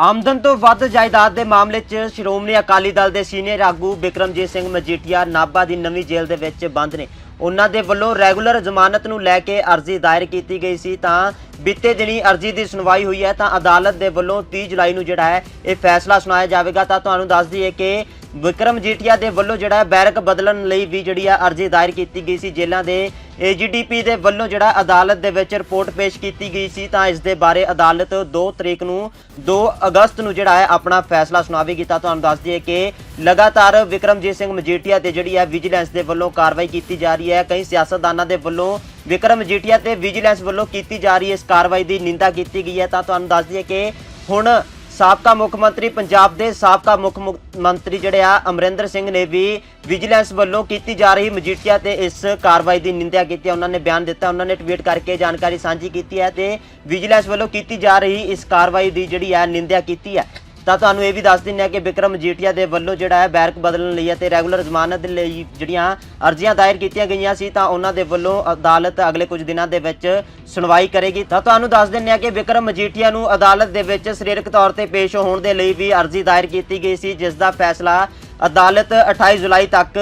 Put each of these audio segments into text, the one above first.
ਆਮਦਨ ਤੋਂ ਵੱਧ ਜਾਇਦਾਦ ਦੇ ਮਾਮਲੇ 'ਚ ਸ਼੍ਰੋਮਣੀ ਅਕਾਲੀ ਦਲ ਦੇ ਸੀਨੀਅਰ ਆਗੂ ਬਿਕਰਮਜੀਤ ਸਿੰਘ ਮਜੀਠੀਆ ਨਾਭਾ ਦੀ ਨਵੀਂ ਜੇਲ੍ਹ ਦੇ ਵਿੱਚ ਬੰਦ ਨੇ। ਉਹਨਾਂ ਦੇ ਵੱਲੋਂ ਰੈਗੂਲਰ ਜ਼ਮਾਨਤ ਨੂੰ ਲੈ ਕੇ ਅਰਜ਼ੀ ਦਾਇਰ ਕੀਤੀ ਗਈ ਸੀ। ਤਾਂ ਬੀਤੇ ਦਿਨੀ ਅਰਜ਼ੀ ਦੀ ਸੁਣਵਾਈ ਹੋਈ ਹੈ। ਤਾਂ ਅਦਾਲਤ ਦੇ ਵੱਲੋਂ 30 ਜੁਲਾਈ ਨੂੰ ਜਿਹੜਾ ਹੈ, ਇਹ ਫੈਸਲਾ ਸੁਣਾਇਆ ਜਾਵੇਗਾ। ਤਾਂ ਤੁਹਾਨੂੰ ਦੱਸ ਦਈਏ ਕਿ ਵਿਕਰਮ ਜੀਠੀਆ ਦੇ ਵੱਲੋਂ ਜਿਹੜਾ ਬੈਰਕ ਬਦਲਣ ਲਈ ਵੀ ਜਿਹੜੀ ਆ ਅਰਜ਼ੀ ਦਾਇਰ ਕੀਤੀ ਗਈ ਸੀ। ਜੇਲ੍ਹਾਂ ਦੇ ਏਜੀਡੀਪੀ ਦੇ ਵੱਲੋਂ ਜਿਹੜਾ ਅਦਾਲਤ ਦੇ ਵਿੱਚ ਰਿਪੋਰਟ ਪੇਸ਼ ਕੀਤੀ ਗਈ ਸੀ, ਤਾਂ ਇਸ ਦੇ ਬਾਰੇ ਅਦਾਲਤ 2 ਤਰੀਕ ਨੂੰ 2 ਅਗਸਤ ਨੂੰ ਜਿਹੜਾ ਹੈ ਆਪਣਾ ਫੈਸਲਾ ਸੁਣਾਵੇਗੀ ਤਾਂ ਤੁਹਾਨੂੰ ਦੱਸ ਦਈਏ ਕਿ ਲਗਾਤਾਰ ਵਿਕਰਮਜੀਤ ਸਿੰਘ ਮਜੀਠੀਆ ਤੇ ਜਿਹੜੀ ਹੈ ਵਿਜੀਲੈਂਸ ਦੇ ਵੱਲੋਂ ਕਾਰਵਾਈ ਕੀਤੀ ਜਾ ਰਹੀ ਹੈ। ਕਈ ਸਿਆਸਤਦਾਨਾਂ ਦੇ ਵੱਲੋਂ ਵਿਕਰਮ ਮਜੀਠੀਆ ਤੇ ਵਿਜੀਲੈਂਸ ਵੱਲੋਂ ਕੀਤੀ ਜਾ ਰਹੀ ਇਸ ਕਾਰਵਾਈ ਦੀ ਨਿੰਦਾ ਕੀਤੀ ਗਈ ਹੈ। ਤਾਂ ਤੁਹਾਨੂੰ ਦੱਸ ਦਈਏ ਕਿ ਹੁਣ ਸਾਬਕਾ ਮੁੱਖ ਮੰਤਰੀ ਪੰਜਾਬ ਦੇ ਸਾਬਕਾ ਮੁੱਖ ਮੁ- ਮੰਤਰੀ ਜਿਹੜੇ ਆ, ਅਮਰਿੰਦਰ ਸਿੰਘ ਨੇ ਵੀ ਵਿਜੀਲੈਂਸ ਵੱਲੋਂ ਕੀਤੀ ਜਾ ਰਹੀ ਮਜੀਠੀਆ ਤੇ ਇਸ ਕਾਰਵਾਈ ਦੀ ਨਿੰਦਿਆ ਕੀਤੀ ਹੈ। ਉਹਨਾਂ ਨੇ ਬਿਆਨ ਦਿੱਤਾ, ਉਹਨਾਂ ਨੇ ਟਵੀਟ ਕਰਕੇ ਜਾਣਕਾਰੀ ਸਾਂਝੀ ਕੀਤੀ ਹੈ ਤੇ ਵਿਜੀਲੈਂਸ ਵੱਲੋਂ ਕੀਤੀ ਜਾ ਰਹੀ ਇਸ ਕਾਰਵਾਈ ਦੀ ਜਿਹੜੀ ਹੈ, ਨਿੰਦਿਆ ਕੀਤੀ ਹੈ। ਤਾਂ ਤੁਹਾਨੂੰ ਇਹ ਵੀ ਦੱਸ ਦਿੰਦੇ ਆ ਕਿ ਵਿਕਰਮ ਮਜੀਠੀਆ ਦੇ ਵੱਲੋਂ ਜਿਹੜਾ ਹੈ ਬੈਰਕ ਬਦਲਣ ਲਈ ਅਤੇ ਰੈਗੂਲਰ ਜ਼ਮਾਨਤ ਦੇ ਲਈ ਜਿਹੜੀਆਂ ਅਰਜ਼ੀਆਂ ਦਾਇਰ ਕੀਤੀਆਂ ਗਈਆਂ ਸੀ ਤਾਂ ਉਹਨਾਂ ਦੇ ਵੱਲੋਂ ਅਦਾਲਤ ਅਗਲੇ ਕੁਝ ਦਿਨਾਂ ਦੇ ਵਿੱਚ ਸੁਣਵਾਈ ਕਰੇਗੀ। ਤਾਂ ਤੁਹਾਨੂੰ ਦੱਸ ਦਿੰਦੇ ਆ ਕਿ ਵਿਕਰਮ ਮਜੀਠੀਆ ਨੂੰ ਅਦਾਲਤ ਦੇ ਵਿੱਚ ਸਰੀਰਕ ਤੌਰ ਤੇ ਪੇਸ਼ ਹੋਣ ਦੇ ਲਈ ਵੀ ਅਰਜ਼ੀ ਦਾਇਰ ਕੀਤੀ ਗਈ ਸੀ, ਜਿਸ ਦਾ ਫੈਸਲਾ ਅਦਾਲਤ 28 ਜੁਲਾਈ ਤੱਕ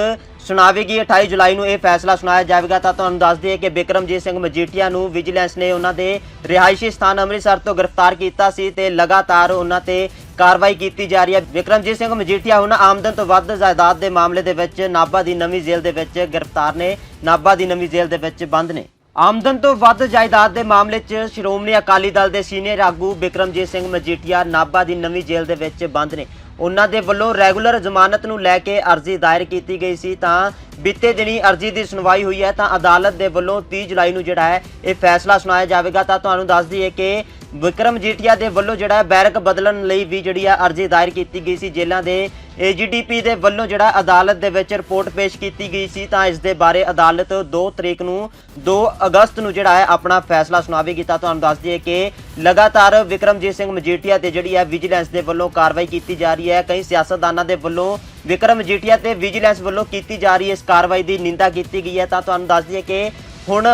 ਸੁਣਾਵੇਗੀ। 28 ਜੁਲਾਈ ਨੂੰ ਇਹ ਫੈਸਲਾ ਸੁਣਾਇਆ ਜਾਵੇਗਾ। ਤਾਂ ਤੁਹਾਨੂੰ ਦੱਸ ਦਈਏ ਕਿ ਬਿਕਰਮਜੀਤ ਸਿੰਘ ਮਜੀਠੀਆ ਨੂੰ ਵਿਜੀਲੈਂਸ ਨੇ ਉਹਨਾਂ ਦੇ ਰਿਹਾਇਸ਼ੀ ਸਥਾਨ ਅੰਮ੍ਰਿਤਸਰ ਤੋਂ ਗ੍ਰਿਫਤਾਰ ਕੀਤਾ ਸੀ ਤੇ ਲਗਾਤਾਰ ਉਹਨਾਂ ਤੇ ਕਾਰਵਾਈ ਕੀਤੀ ਜਾ ਰਹੀ ਹੈ। ਬਿਕਰਮਜੀਤ ਸਿੰਘ ਮਜੀਠੀਆ ਹੁਣ ਆਮਦਨ ਤੋਂ ਵੱਧ ਜਾਇਦਾਦ ਦੇ ਮਾਮਲੇ ਦੇ ਵਿੱਚ ਨਾਭਾ ਦੀ ਨਵੀਂ ਜੇਲ੍ਹ ਦੇ ਵਿੱਚ ਗ੍ਰਿਫਤਾਰ ਨੇ। ਨਾਭਾ ਦੀ ਨਵੀਂ ਜੇਲ੍ਹ ਦੇ ਵਿੱਚ ਬੰਦ ਨੇ। ਆਮਦਨ ਤੋਂ ਵੱਧ ਜਾਇਦਾਦ ਦੇ ਮਾਮਲੇ 'ਚ ਸ਼੍ਰੋਮਣੀ ਅਕਾਲੀ ਦਲ ਦੇ ਸੀਨੀਅਰ ਆਗੂ ਬਿਕਰਮਜੀਤ ਸਿੰਘ ਮਜੀਠੀਆ ਨਾਭਾ ਦੀ ਨਵੀਂ ਜੇਲ੍ਹ ਦੇ ਵਿੱਚ ਬੰਦ ਨੇ। ਉਹਨਾਂ ਦੇ ਵੱਲੋਂ ਰੈਗੂਲਰ ਜ਼ਮਾਨਤ ਨੂੰ ਲੈ ਕੇ ਅਰਜ਼ੀ ਦਾਇਰ ਕੀਤੀ ਗਈ ਸੀ। ਤਾਂ ਬੀਤੇ ਦਿਨੀ ਅਰਜ਼ੀ ਦੀ ਸੁਣਵਾਈ ਹੋਈ ਹੈ। ਤਾਂ ਅਦਾਲਤ ਦੇ ਵੱਲੋਂ 30 ਜੁਲਾਈ ਨੂੰ ਜਿਹੜਾ ਹੈ, ਇਹ ਫੈਸਲਾ ਸੁਣਾਇਆ ਜਾਵੇਗਾ। ਤਾਂ ਤੁਹਾਨੂੰ ਦੱਸ ਦਈਏ ਕਿ ਵਿਕਰਮ ਜੀਠੀਆ ਦੇ ਵੱਲੋਂ ਜਿਹੜਾ ਬੈਰਕ ਬਦਲਣ ਲਈ ਵੀ ਜਿਹੜੀ ਆ ਅਰਜ਼ੀ ਦਾਇਰ ਕੀਤੀ ਗਈ ਸੀ ਜੇਲ੍ਹਾਂ ਦੇ ਏਜੀਡੀਪੀ ਦੇ ਵੱਲੋਂ ਜਿਹੜਾ ਅਦਾਲਤ ਦੇ ਵਿੱਚ ਰਿਪੋਰਟ ਪੇਸ਼ ਕੀਤੀ ਗਈ ਸੀ ਤਾਂ ਇਸ ਦੇ ਬਾਰੇ ਅਦਾਲਤ 2 ਤਰੀਕ ਨੂੰ 2 ਅਗਸਤ ਨੂੰ ਜਿਹੜਾ ਹੈ ਆਪਣਾ ਫੈਸਲਾ ਸੁਣਾਵੇਗੀ ਤਾਂ ਤੁਹਾਨੂੰ ਦੱਸ ਦਈਏ ਕਿ ਲਗਾਤਾਰ ਵਿਕਰਮਜੀਤ ਸਿੰਘ ਮਜੀਠੀਆ ਤੇ ਜਿਹੜੀ ਹੈ ਵਿਜੀਲੈਂਸ ਦੇ ਵੱਲੋਂ ਕਾਰਵਾਈ ਕੀਤੀ ਜਾ ਰਹੀ ਹੈ। ਕਈ ਸਿਆਸਤਦਾਨਾਂ ਦੇ ਵੱਲੋਂ ਵਿਕਰਮ ਮਜੀਠੀਆ ਤੇ ਵਿਜੀਲੈਂਸ ਵੱਲੋਂ ਕੀਤੀ ਜਾ ਰਹੀ ਇਸ ਕਾਰਵਾਈ ਦੀ ਨਿੰਦਾ ਕੀਤੀ ਗਈ ਹੈ। ਤਾਂ ਤੁਹਾਨੂੰ ਦੱਸ ਦਈਏ ਕਿ ਹੁਣ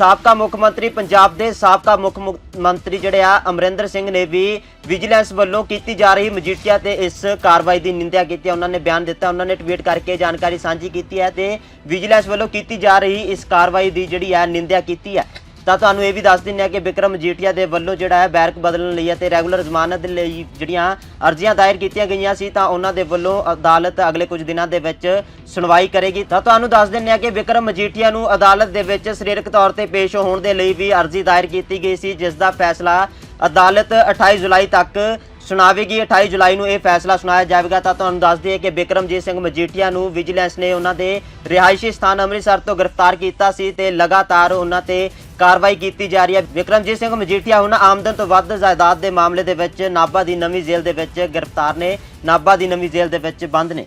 ਸਾਬਕਾ ਮੁੱਖ ਮੰਤਰੀ ਪੰਜਾਬ ਦੇ ਸਾਬਕਾ ਮੁੱਖ ਮੁ- ਮੰਤਰੀ ਜਿਹੜੇ ਆ, ਅਮਰਿੰਦਰ ਸਿੰਘ ਨੇ ਵੀ ਵਿਜੀਲੈਂਸ ਵੱਲੋਂ ਕੀਤੀ ਜਾ ਰਹੀ ਮਜੀਠੀਆ ਤੇ ਇਸ ਕਾਰਵਾਈ ਦੀ ਨਿੰਦਿਆ ਕੀਤੀ ਹੈ। ਉਹਨਾਂ ਨੇ ਬਿਆਨ ਦਿੱਤਾ, ਉਹਨਾਂ ਨੇ ਟਵੀਟ ਕਰਕੇ ਜਾਣਕਾਰੀ ਸਾਂਝੀ ਕੀਤੀ ਹੈ ਤੇ ਵਿਜੀਲੈਂਸ ਵੱਲੋਂ ਕੀਤੀ ਜਾ ਰਹੀ ਇਸ ਕਾਰਵਾਈ ਦੀ ਜਿਹੜੀ ਹੈ, ਨਿੰਦਿਆ ਕੀਤੀ ਹੈ। ਤਾਂ ਤੁਹਾਨੂੰ ਇਹ ਵੀ ਦੱਸ ਦਿੰਦੇ ਆ ਕਿ ਵਿਕਰਮ ਮਜੀਠੀਆ ਦੇ ਵੱਲੋਂ ਜਿਹੜਾ ਹੈ ਬੈਰਕ ਬਦਲਣ ਲਈ ਅਤੇ ਰੈਗੂਲਰ ਜ਼ਮਾਨਤ ਦੇ ਲਈ ਜਿਹੜੀਆਂ ਅਰਜ਼ੀਆਂ ਦਾਇਰ ਕੀਤੀਆਂ ਗਈਆਂ ਸੀ ਤਾਂ ਉਹਨਾਂ ਦੇ ਵੱਲੋਂ ਅਦਾਲਤ ਅਗਲੇ ਕੁਝ ਦਿਨਾਂ ਦੇ ਵਿੱਚ ਸੁਣਵਾਈ ਕਰੇਗੀ। ਤਾਂ ਤੁਹਾਨੂੰ ਦੱਸ ਦਿੰਦੇ ਆ ਕਿ ਵਿਕਰਮ ਮਜੀਠੀਆ ਨੂੰ ਅਦਾਲਤ ਦੇ ਵਿੱਚ ਸਰੀਰਕ ਤੌਰ ਤੇ ਪੇਸ਼ ਹੋਣ ਦੇ ਲਈ ਵੀ ਅਰਜ਼ੀ ਦਾਇਰ ਕੀਤੀ ਗਈ ਸੀ, ਜਿਸ ਦਾ ਫੈਸਲਾ ਅਦਾਲਤ 28 ਜੁਲਾਈ ਤੱਕ ਸੁਣਾਵੇਗੀ 28 ਜੁਲਾਈ ਨੂੰ ਇਹ ਫੈਸਲਾ ਸੁਣਾਇਆ ਜਾਵੇਗਾ। ਤਾਂ ਤੁਹਾਨੂੰ ਦੱਸ ਦਈਏ ਕਿ ਬਿਕਰਮਜੀਤ ਸਿੰਘ ਮਜੀਠੀਆ ਨੂੰ ਵਿਜੀਲੈਂਸ ਨੇ ਉਹਨਾਂ ਦੇ ਰਿਹਾਇਸ਼ੀ ਸਥਾਨ ਅੰਮ੍ਰਿਤਸਰ ਤੋਂ ਗ੍ਰਿਫਤਾਰ ਕੀਤਾ ਸੀ ਤੇ ਲਗਾਤਾਰ ਉਹਨਾਂ ਤੇ ਕਾਰਵਾਈ ਕੀਤੀ ਜਾ ਰਹੀ ਹੈ। ਬਿਕਰਮਜੀਤ ਸਿੰਘ ਮਜੀਠੀਆ ਹੁਣ ਆਮਦਨ ਤੋਂ ਵੱਧ ਜਾਇਦਾਦ ਦੇ ਮਾਮਲੇ ਦੇ ਵਿੱਚ ਨਾਭਾ ਦੀ ਨਵੀਂ ਜੇਲ੍ਹ ਦੇ ਵਿੱਚ ਗ੍ਰਿਫਤਾਰ ਨੇ। ਨਾਭਾ ਦੀ ਨਵੀਂ ਜੇਲ੍ਹ ਦੇ ਵਿੱਚ ਬੰਦ ਨੇ।